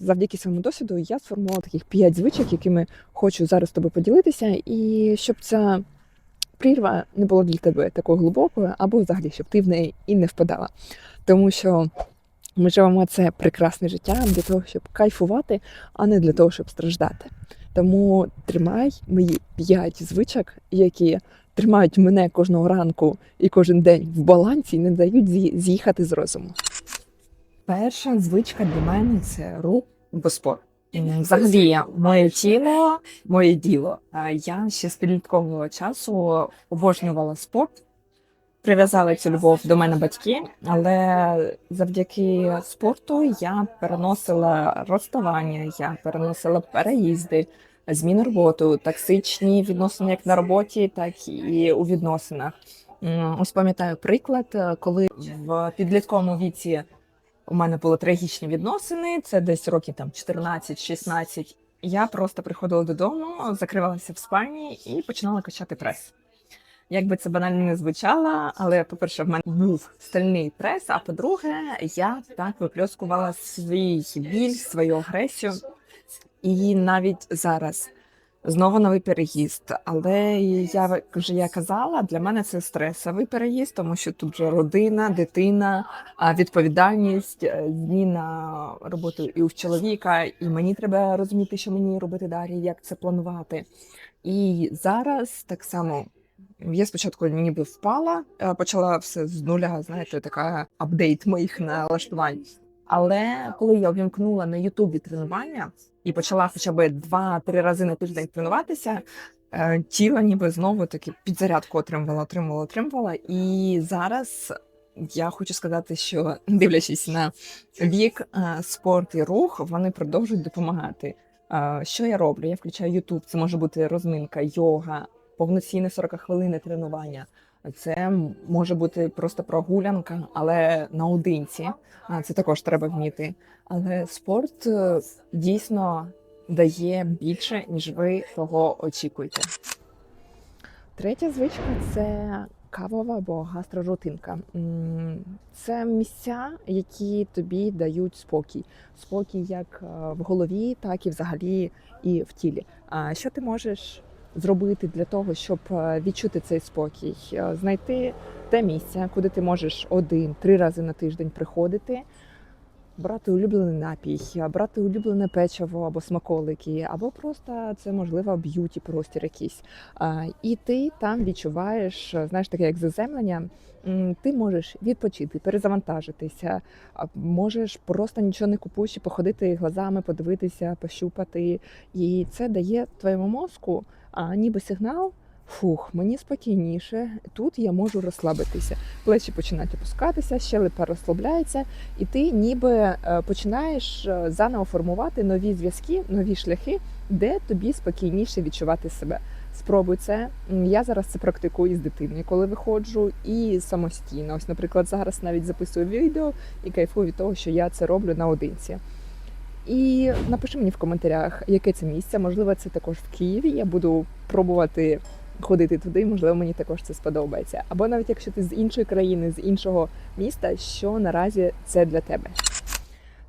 завдяки своєму досвіду я сформувала таких п'ять звичок, якими хочу зараз з тобою поділитися, і щоб ця прірва не була для тебе такою глибокою, або взагалі, щоб ти в неї і не впадала. Тому що ми живемо це прекрасне життя для того, щоб кайфувати, а не для того, щоб страждати. Тому тримай мої п'ять звичок, які тримають мене кожного ранку і кожен день в балансі і не дають з'їхати з розуму. Перша звичка для мене це рух або спорт. Взагалі, моє тіло, моє діло. А Я ще з підліткового часу обожнювала спорт. Прив'язали цю любов до мене батьки, але завдяки спорту я переносила розставання, я переносила переїзди, зміну роботу, токсичні відносини як на роботі, так і у відносинах. Ось пам'ятаю приклад, е, коли в підлітковому віці у мене були трагічні відносини, це десь років там 14-16. Я просто приходила додому, закривалася в спальні і починала качати прес. Як би це банально не звучало, але по-перше, в мене був стальний прес. А по-друге, я так випльоскувала свій біль, свою агресію. І навіть зараз знову новий переїзд. Але я вже я казала, для мене це стресовий переїзд, тому що тут вже родина, дитина, відповідальність, е, зміна роботи і у чоловіка, і мені треба розуміти, що мені робити далі, як це планувати. І зараз так само. Я спочатку ніби впала, е, почала все з нуля, знаєте, така апдейт моїх налаштувань. Але коли я увімкнула на Ютубі тренування і почала хоча б два-три рази на тиждень тренуватися, е, тіло ніби знову таки підзарядку отримувала, отримувала, отримувала. І зараз я хочу сказати, що дивлячись на вік, е, спорт і рух, вони продовжують допомагати. Е, Що я роблю? Я включаю Ютуб, це може бути розминка, йога, повноцінне 40 хвилин тренування. Це може бути просто прогулянка, але наодинці. Це також треба вміти. Але спорт е, дійсно дає більше, ніж ви того очікуєте. Третя звичка це кавова або гастрорутинка. Це місця, які тобі дають спокій. Спокій як е, в голові, так і взагалі і в тілі. А що ти можеш зробити для того, щоб е, відчути цей спокій? Е, Знайти те місце, куди ти можеш один-три рази на тиждень приходити. Брати улюблений напій, брати улюблене печиво або смаколики, або просто це можливо б'юті простір якийсь. І ти там відчуваєш, знаєш, таке як заземлення. Ти можеш відпочити, перезавантажитися, можеш просто нічого не купуючи, походити глазами, подивитися, пощупати. І це дає твоєму мозку ніби сигнал. Фух, мені спокійніше. Тут я можу розслабитися. Плечі починають опускатися, щелепа розслабляється, і ти ніби е, починаєш е, заново формувати нові зв'язки, нові шляхи, де тобі спокійніше відчувати себе. Спробуй це. Я зараз це практикую з дитиною, коли виходжу, і самостійно. Ось, наприклад, зараз навіть записую відео і кайфую від того, що я це роблю наодинці. І напиши мені в коментарях, яке це місце. Можливо, це також в Києві. Я буду пробувати ходити туди, можливо, мені також це сподобається. Або навіть якщо ти з іншої країни, з іншого міста, що наразі це для тебе.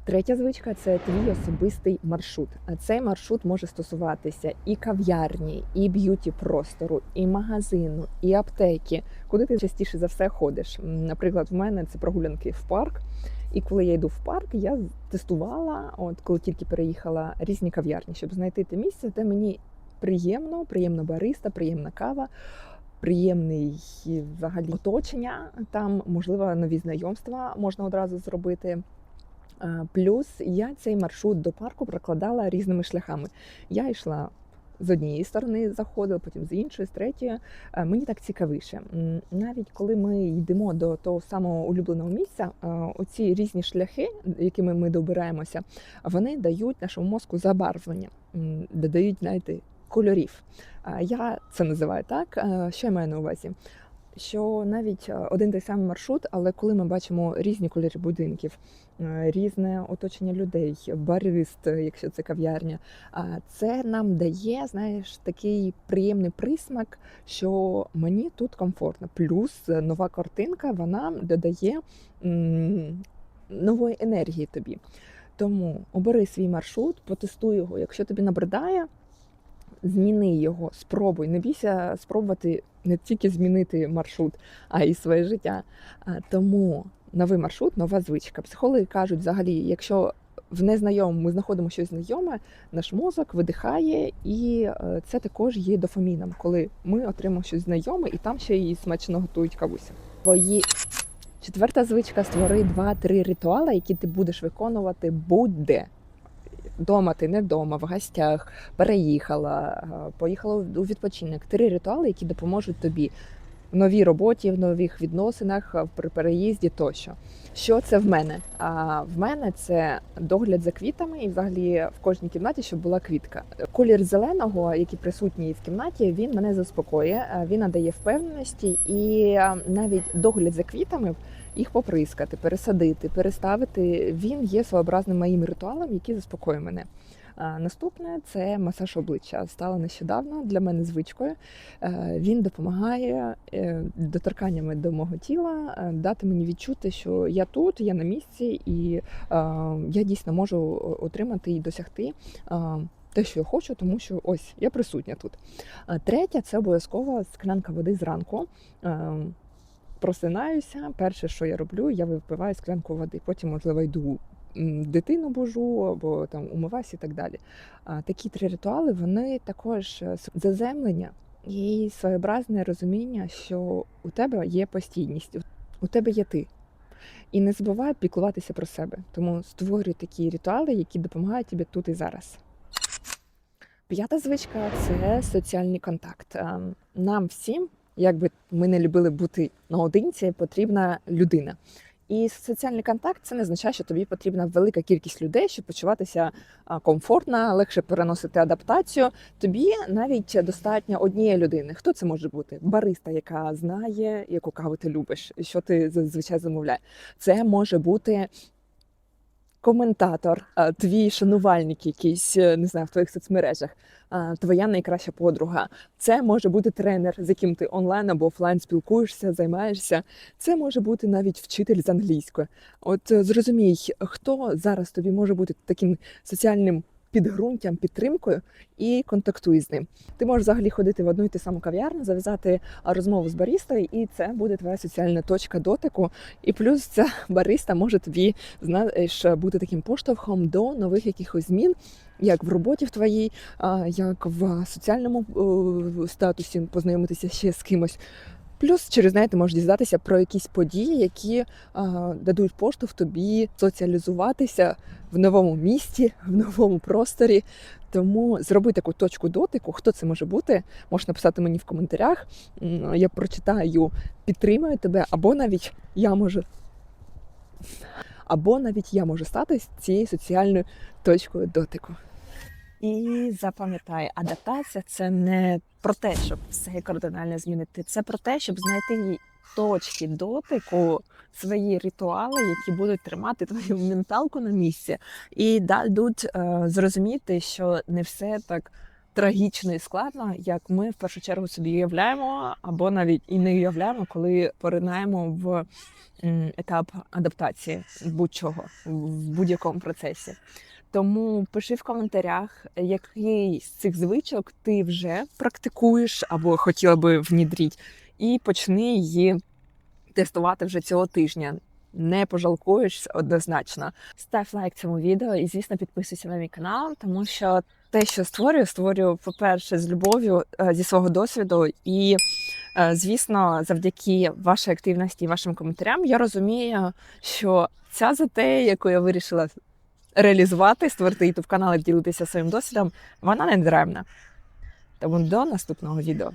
Третя звичка це твій особистий маршрут. А цей маршрут може стосуватися і кав'ярні, і б'юті простору, і магазину, і аптеки, куди ти частіше за все ходиш. Наприклад, в мене це прогулянки в парк. І коли я йду в парк, я тестувала, от коли тільки переїхала різні кав'ярні, щоб знайти те місце, де мені приємно, приємна бариста, приємна кава, приємний взагалі оточення. Там можливо нові знайомства можна одразу зробити. Е, Плюс я цей маршрут до парку прокладала різними шляхами. Я йшла з однієї сторони, заходила, потім з іншої, з третьої. Е, Мені так цікавіше. Навіть коли ми йдемо до того самого улюбленого місця, е, оці різні шляхи, якими ми добираємося, вони дають нашому мозку забарвлення, додають, знаєте, кольорів. Е, Я це називаю так. Е, Що я маю на увазі? Що навіть е, один той самий маршрут, але коли ми бачимо різні кольори будинків, різне оточення людей, барист, якщо це кав'ярня, це нам дає, знаєш, такий приємний присмак, що мені тут комфортно. Плюс нова картинка вона додає нової енергії тобі. Тому обери свій маршрут, потестуй його. Якщо тобі набридає, зміни його, спробуй. Не бійся спробувати не тільки змінити маршрут, а й своє життя. Тому новий маршрут, нова звичка. Психологи кажуть, взагалі, якщо в незнайомому ми знаходимо щось знайоме, наш мозок видихає, і е, це також є дофаміном, коли ми отримаємо щось знайоме, і там ще й смачно готують кавуся. Твої четверта звичка створи два-три ритуали, які ти будеш виконувати будь-де. Дома ти не вдома, в гостях, переїхала, е, поїхала у відпочинок. Три ритуали, які допоможуть тобі в новій роботі, в нових відносинах, е, при переїзді тощо. Що це в мене? А в мене це догляд за квітами, і взагалі в кожній кімнаті, щоб була квітка. Колір зеленого, який присутній в кімнаті, він мене заспокоює, е, він надає впевненості, і навіть догляд за квітами. Їх поприскати, пересадити, переставити. Він є своєобразним моїм ритуалом, який заспокоює мене. Наступне це масаж обличчя. Стало нещодавно для мене звичкою. Він допомагає е, доторканнями до мого тіла е, дати мені відчути, що я тут, я на місці, і я дійсно можу отримати і досягти. Те, що я хочу, тому що ось я присутня тут. Третє це обов'язково склянка води зранку. Просинаюся. Перше, що я роблю, я випиваю склянку води. Потім, можливо, йду дитину божу або там умиваюся і так далі. А такі три ритуали вони також е, заземлення і своєобразне розуміння, що у тебе є постійність, у- у тебе є ти. І не забувай піклуватися про себе. Тому створюй такі ритуали, які допомагають тобі тут і зараз. П'ята звичка це соціальний контакт. Ем, Нам всім, як би ми не любили бути наодинці, потрібна людина. І соціальний контакт це не означає, що тобі потрібна велика кількість людей, щоб почуватися комфортно, легше переносити адаптацію. Тобі навіть достатньо однієї людини. Хто це може бути? Бариста, яка знає, яку каву ти любиш, що ти зазвичай замовляєш. Це може бути коментатор, твій шанувальник, якийсь е, не знаю, в твоїх соцмережах, твоя найкраща подруга. Це може бути тренер, з яким ти онлайн або офлайн спілкуєшся, займаєшся. Це може бути навіть вчитель з англійської. От е, зрозумій, хто зараз тобі може бути таким соціальним підґрунтям, підтримкою, і контактуй з ним. Ти можеш взагалі ходити в одну і ту саму кав'ярню, зав'язати розмову з барістою, і це буде твоя соціальна точка дотику. І плюс ця бариста може тобі знаєш, бути таким поштовхом до нових якихось змін. Як в роботі в твоїй, як в соціальному статусі познайомитися ще з кимось. Плюс через ти можеш дізнатися про якісь події, які а, дадуть поштовх тобі соціалізуватися в новому місті, в новому просторі. Тому зроби таку точку дотику. Хто це може бути? Можеш написати мені в коментарях. Я прочитаю, підтримаю тебе, або навіть я можу. Або навіть я можу стати цією соціальною точкою дотику. І запам'ятай, адаптація це не про те, щоб все кардинально змінити. Це про те, щоб знайти точки дотику, свої ритуали, які будуть тримати твою менталку на місці, і дадуть е, зрозуміти, що не все так трагічно і складно, як ми в першу чергу собі уявляємо, або навіть і не уявляємо, коли поринаємо в етап адаптації будь-чого в будь-якому процесі. Тому пиши в коментарях, який з цих звичок ти вже практикуєш або хотіла би внідрити, і почни її тестувати вже цього тижня. Не пожалкуєш однозначно. Став лайк цьому відео і, звісно, підписуйся на мій канал, тому що те, що створюю, створюю, по-перше, з любов'ю е, зі свого досвіду. І, е, звісно, завдяки вашій активності і вашим коментарям, я розумію, що ця затея, яку я вирішила реалізувати, створити youtube канал і ділитися своїм досвідом, вона не даремна. Тому до наступного відео.